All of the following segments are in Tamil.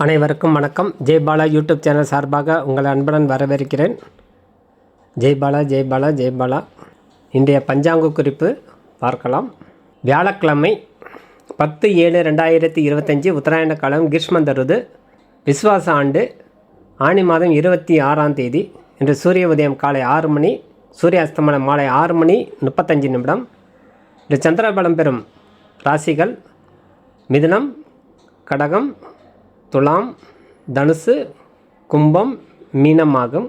அனைவருக்கும் வணக்கம். ஜெய்பாலா யூடியூப் சேனல் சார்பாக உங்கள் அன்புடன் வரவேற்கிறேன். ஜெய்பாலா ஜெய்பாலா ஜெய்பாலா இன்றைய பஞ்சாங்க குறிப்பு பார்க்கலாம். வியாழக்கிழமை பத்து ஏழு ரெண்டாயிரத்தி இருபத்தஞ்சி உத்தராயண காலம் கிருஷ்மந்த ருது விஸ்வாச ஆண்டு ஆணி மாதம் இருபத்தி ஆறாம் தேதி இன்று சூரிய உதயம் காலை ஆறு மணி சூரிய அஸ்தமனம் மாலை ஆறு மணி முப்பத்தஞ்சு நிமிடம். இன்று சந்திரபலம் பெறும் ராசிகள் மிதுனம் கடகம் துலாம் தனுசு கும்பம் மீனமாகும்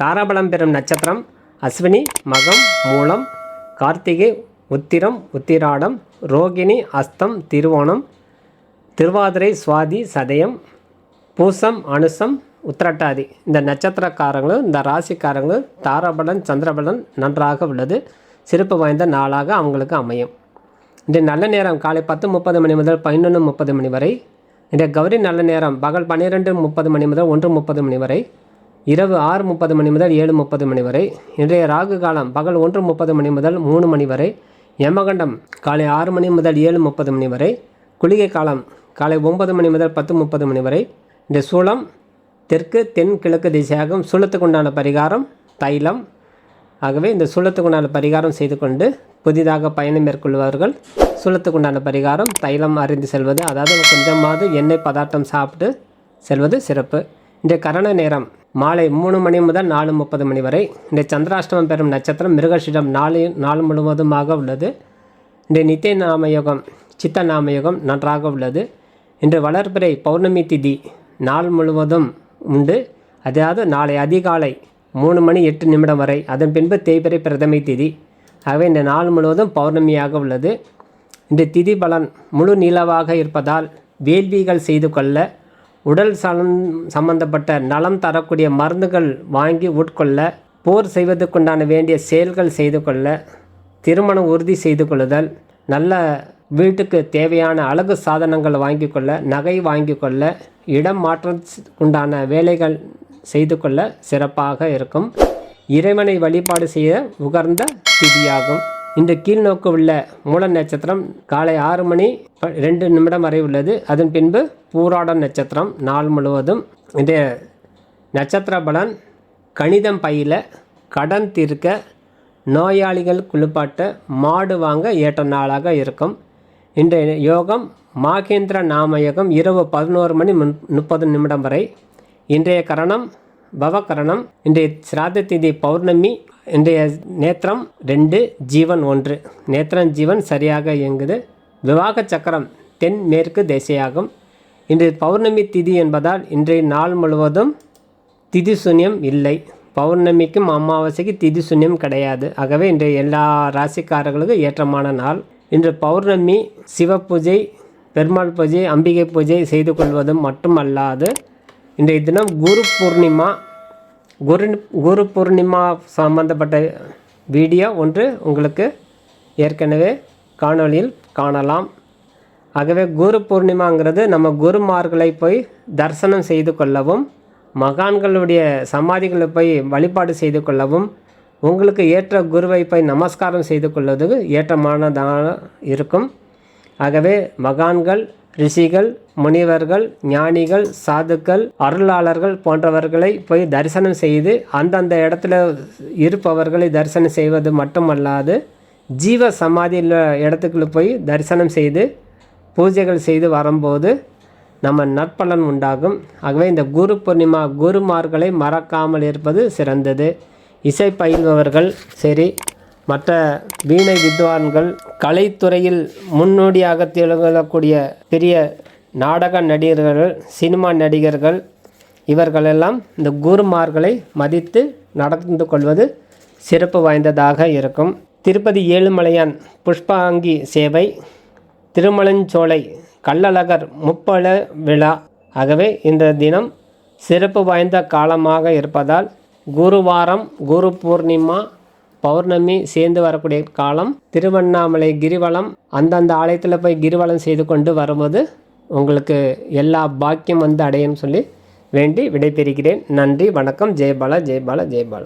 தாராபலம் பெறும் நட்சத்திரம் அஸ்வினி மகம் மூலம் கார்த்திகை உத்திரம் உத்திராடம் ரோகிணி அஸ்தம் திருவோணம் திருவாதிரை சுவாதி சதயம் பூசம் அனுசம் உத்திரட்டாதி. இந்த நட்சத்திரக்காரங்களும் இந்த ராசிக்காரங்களும் தாராபலன் சந்திரபலன் நன்றாக உள்ளது. சிறப்பு வாய்ந்த நாளாக அவங்களுக்கு அமையும். இன்று நல்ல நேரம் காலை பத்து முப்பது மணி முதல் பதினொன்று முப்பது மணி வரை இன்றைய கௌரி நல்ல நேரம். பகல் பன்னிரெண்டு முப்பது மணி முதல் ஒன்று முப்பது மணி வரை இரவு ஆறு முப்பது மணி முதல் ஏழு முப்பது மணி வரை இன்றைய ராகு காலம் பகல் ஒன்று முப்பது மணி முதல் மூணு மணி வரை யமகண்டம் காலை ஆறு மணி முதல் ஏழு முப்பது மணி வரை குளிகை காலம் காலை ஒன்பது மணி முதல் பத்து முப்பது மணி வரை இந்த சூளம் தெற்கு தென் கிழக்கு திசையாகும் சூளத்துக்குண்டான பரிகாரம் தைலம். ஆகவே இந்த சூளத்துக்குண்டான பரிகாரம் செய்து கொண்டு புதிதாக பயணம் மேற்கொள்வார்கள். சூளத்துக்குண்டான பரிகாரம் தைலம் அறிந்து செல்வது அதாவது கொஞ்சமாவது எண்ணெய் பதார்த்தம் சாப்பிட்டு செல்வது சிறப்பு. இன்றைய கரண நேரம் மாலை மூணு மணி முதல் நாலு முப்பது மணி வரை. இந்த சந்திராஷ்டமம் பெறும் நட்சத்திரம் மிருகஷிடம் நாலு நாள் முழுவதுமாக உள்ளது. இன்றைய நித்திய நாமயோகம் சித்த நாமயோகம் நன்றாக உள்ளது. இன்று வளர்பிறை பௌர்ணமி திதி நாள் முழுவதும் உண்டு. அதாவது நாளை அதிகாலை மூணு மணி எட்டு நிமிடம் வரை. அதன் பின்பு தேய்பிறை பிரதமை திதி. ஆகவே இந்த நாள் முழுவதும் பௌர்ணமியாக உள்ளது. இந்த திதி பலன் முழு நிலவாக இருப்பதால் வேள்விகள் செய்து கொள்ள உடல் சலம் சம்பந்தப்பட்ட நலம் தரக்கூடிய மருந்துகள் வாங்கி உட்கொள்ள போர் செய்வதற்குண்டான வேண்டிய செயல்கள் செய்து கொள்ள திருமணம் உறுதி செய்து கொள்ளுதல் நல்ல வீட்டுக்கு தேவையான அழகு சாதனங்கள் வாங்கி கொள்ள நகை வாங்கி கொள்ள இடம் மாற்றத்துக்குண்டான வேலைகள் செய்து கொள்ள சிறப்பாக இருக்கும். இறைவனை வழிபாடு செய்ய உகர்ந்த திதியாகும். இந்த கீழ்நோக்கு உள்ள மூல நட்சத்திரம் காலை ஆறு மணி ப- ரெண்டு நிமிடம் வரை உள்ளது. அதன் பின்பு பூராட நட்சத்திரம் நாள் முழுவதும். இந்த நட்சத்திர பலன் கணிதம் பயில கடன் தீர்க்க நோயாளிகள் குளிப்பாட்ட மாடு வாங்க ஏற்ற நாளாக இருக்கும். இன்றைய யோகம் மாகேந்திர நாமயகம் இரவு பதினோரு மணி முன் முப்பது நிமிடம் வரை. இன்றைய கரணம் பவகரணம் இன்றைய சிராத திதி பௌர்ணமி இன்றைய நேத்திரம் ரெண்டு ஜீவன் ஒன்று. நேத்திரம் ஜீவன் சரியாக இயங்குது. விவாக சக்கரம் தென் மேற்கு திசையாகும். இன்று பௌர்ணமி திதி என்பதால் இன்றைய நாள் முழுவதும் திதி சூன்யம் இல்லை. பௌர்ணமிக்கும் அமாவாசைக்கு திதி சூன்யம் கிடையாது. ஆகவே இன்றைய எல்லா ராசிக்காரர்களுக்கும் ஏற்றமான நாள். இன்று பௌர்ணமி சிவ பூஜை பெருமாள் பூஜை அம்பிகை பூஜை செய்து கொள்வதும் மட்டுமல்லாது இன்றைய தினம் குரு பூர்ணிமா குரு குரு பூர்ணிமா சம்பந்தப்பட்ட வீடியோ ஒன்று உங்களுக்கு ஏற்கனவே காணொளியில் காணலாம். ஆகவே குரு பூர்ணிமாங்கிறது நம்ம குருமார்களை போய் தரிசனம் செய்து கொள்ளவும் மகான்களுடைய சமாதிகளை போய் வழிபாடு செய்து கொள்ளவும் உங்களுக்கு ஏற்ற குருவை போய் நமஸ்காரம் செய்து கொள்வது ஏற்றமானதாக இருக்கும். ஆகவே மகான்கள் ரிஷிகள் முனிவர்கள் ஞானிகள் சாதுக்கள் அருளாளர்கள் போன்றவர்களை போய் தரிசனம் செய்து அந்தந்த இடத்துல இருப்பவர்களை தரிசனம் செய்வது மட்டுமல்லாது ஜீவ சமாதியில் இடத்துக்குள்ள போய் தரிசனம் செய்து பூஜைகள் செய்து வரும்போது நம்ம நற்பலன் உண்டாகும். ஆகவே இந்த குரு பூர்ணிமா குருமார்களை மறக்காமல் இருப்பது சிறந்தது. இசை பயில்பவர்கள் சரி மற்ற வீணை வித்வான்கள் கலைத்துறையில் முன்னோடியாக திகழக்கூடிய பெரிய நாடக நடிகர்கள் சினிமா நடிகர்கள் இவர்களெல்லாம் இந்த குருமார்களை மதித்து நடந்து கொள்வது சிறப்பு வாய்ந்ததாக இருக்கும். திருப்பதி ஏழுமலையான் புஷ்பாங்கி சேவை திருமலஞ்சோலை கள்ளழகர் முப்பழ விழா ஆகவே இந்த தினம் சிறப்பு வாய்ந்த காலமாக இருப்பதால் குருவாரம் குரு பூர்ணிமா பௌர்ணமி சேர்ந்து வரக்கூடிய காலம் திருவண்ணாமலை கிரிவலம் அந்தந்த ஆலயத்தில் போய் கிரிவலம் செய்து கொண்டு வரும்போது உங்களுக்கு எல்லா பாக்கியம் வந்து அடையும் சொல்லி வேண்டி விடைபெறுகிறேன். நன்றி வணக்கம். ஜெயபாலா ஜெயபாலா ஜெயபாலா